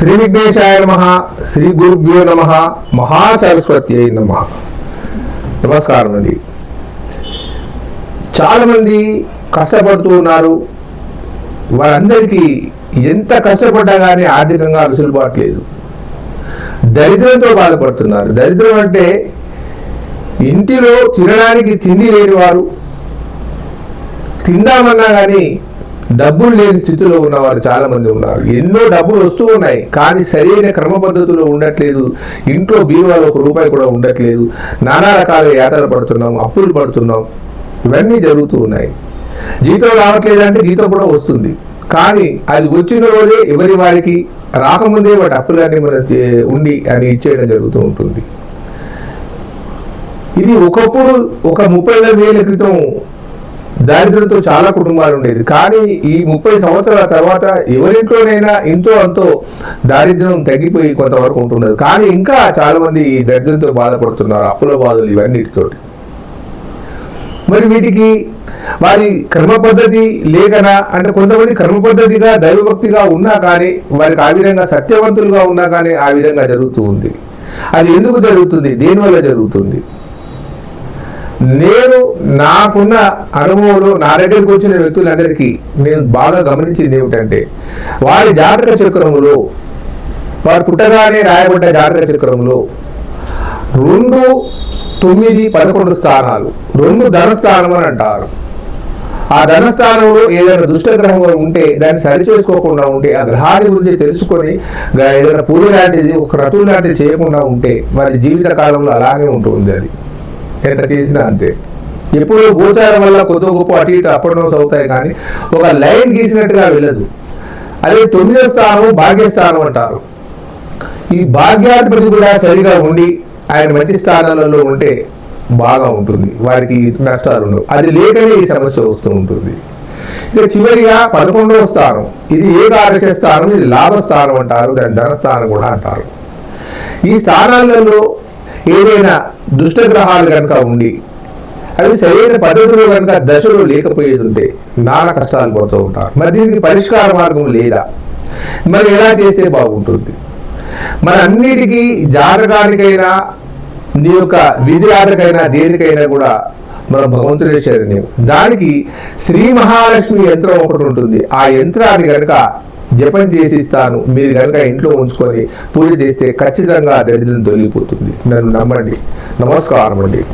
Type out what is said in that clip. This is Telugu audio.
శ్రీ విఘ్నేశాయ నమ శ్రీ గురుభ్యో నమ మహాసరస్వతి అయి నమ. నమస్కారం అండి. చాలామంది కష్టపడుతూ ఉన్నారు. వారందరికీ ఎంత కష్టపడ్డా కానీ ఆర్థికంగా వెసులుబాటు లేదు. దరిద్రంతో బాధపడుతున్నారు. దరిద్రం అంటే ఇంటిలో తినడానికి తిండి లేని వారు తిందామన్నా కానీ డబ్బులు లేని స్థితిలో ఉన్నవారు చాలా మంది ఉన్నారు. ఎన్నో డబ్బులు వస్తూ ఉన్నాయి కానీ సరైన క్రమ పద్ధతిలో ఉండట్లేదు. ఇంట్లో బీరువాలో ఒక రూపాయి కూడా ఉండట్లేదు. నానా రకాల యాత్రలు పడుతున్నాం అప్పులు పడుతున్నాం. ఇవన్నీ జరుగుతూ ఉన్నాయి. జీతం రావట్లేదంటే జీతం కూడా వస్తుంది. కానీ అది వచ్చిన రోజే ఎవరి వారికి రాకముందే వాటి అప్పులన్నీ మన ఉండి అని ఇచ్చేయడం జరుగుతూ ఉంటుంది. ఇది ఒకప్పుడు ఒక ముప్పై వేల క్రితం దారిద్రంతో చాలా కుటుంబాలు ఉండేది. కానీ ఈ ముప్పై సంవత్సరాల తర్వాత ఎవరింట్లోనైనా ఇంతో అంతో దారిద్ర్యం తగ్గిపోయి కొంతవరకు ఉంటున్నది. కానీ ఇంకా చాలా మంది ఈ దరిద్రంతో బాధపడుతున్నారు అప్పుల బాధలు ఇవన్నిటితోటి. మరి వీటికి వారి క్రమ పద్ధతి లేకనా? అంటే కొంతమంది క్రమ పద్ధతిగా దైవభక్తిగా ఉన్నా కానీ వారికి ఆ విధంగా సత్యవంతులుగా ఉన్నా కానీ ఆ విధంగా జరుగుతూ ఉంది. అది ఎందుకు జరుగుతుంది? దేనివల్ల జరుగుతుంది? నేను నాకున్న అనుభవంలో నా దగ్గరికి వచ్చిన వ్యక్తులందరికీ నేను బాగా గమనించింది ఏమిటంటే వారి జాతక చక్రములో వారు పుట్టగానే రాయబడ్డ జాతక చక్రములో రెండు తొమ్మిది పదకొండు స్థానాలు రెండు ధనస్థానం అని అంటారు. ఆ ధనస్థానంలో ఏదైనా దుష్టగ్రహం ఉంటే దాన్ని సరి చేసుకోకుండా ఉంటే ఆ గ్రహాన్ని గురించి తెలుసుకొని ఏదైనా పూజ లాంటిది ఒక రతువు లాంటిది చేయకుండా ఉంటే వారి జీవిత కాలంలో అలానే ఉంటుంది అది. ఎంత చేసినా అంతే. ఎప్పుడు గోచారం వల్ల కొద్ది గొప్ప అటు ఇటు అప్ అవుతాయి కానీ ఒక లైన్ గీసినట్టుగా వెళ్ళదు. అదే తొమ్మిదో స్థానం భాగ్యస్థానం అంటారు. ఈ భాగ్యాధిపతి కూడా సరిగా ఉండి ఆయన మంచి స్థానాలలో ఉంటే బాగా ఉంటుంది. వారికి నష్టాలు ఉండవు. అది లేకనే ఈ సమస్య వస్తూ ఉంటుంది. ఇక చివరిగా పదకొండవ స్థానం. ఇది ఏకాదశ స్థానం ఇది లాభస్థానం అంటారు. దాని ధనస్థానం కూడా అంటారు. ఈ స్థానాలలో ఏదైనా దుష్టగ్రహాలు కనుక ఉండి అవి సరైన పద్ధతిలో కనుక దశలో లేకపోయేది ఉంటే నానా కష్టాలు పడుతూ ఉంటారు. మరి దీనికి పరిష్కార మార్గం లేదా? మరి ఎలా చేస్తే బాగుంటుంది? మన అన్నిటికీ జాతకానికైనా నీ యొక్క విధి ఆటకైనా దేనికైనా కూడా మన భగవంతుడే శరణ్యం దానికి శ్రీ మహాలక్ష్మి యంత్రం ఒకటి ఉంటుంది. ఆ యంత్రాన్ని కనుక జపం చేసి ఇస్తాను మీరు కనుక ఇంట్లో ఉంచుకొని పూజ చేస్తే ఖచ్చితంగా దరిద్రం తొలగిపోతుంది. నన్ను నమ్మండి. నమస్కారం అండి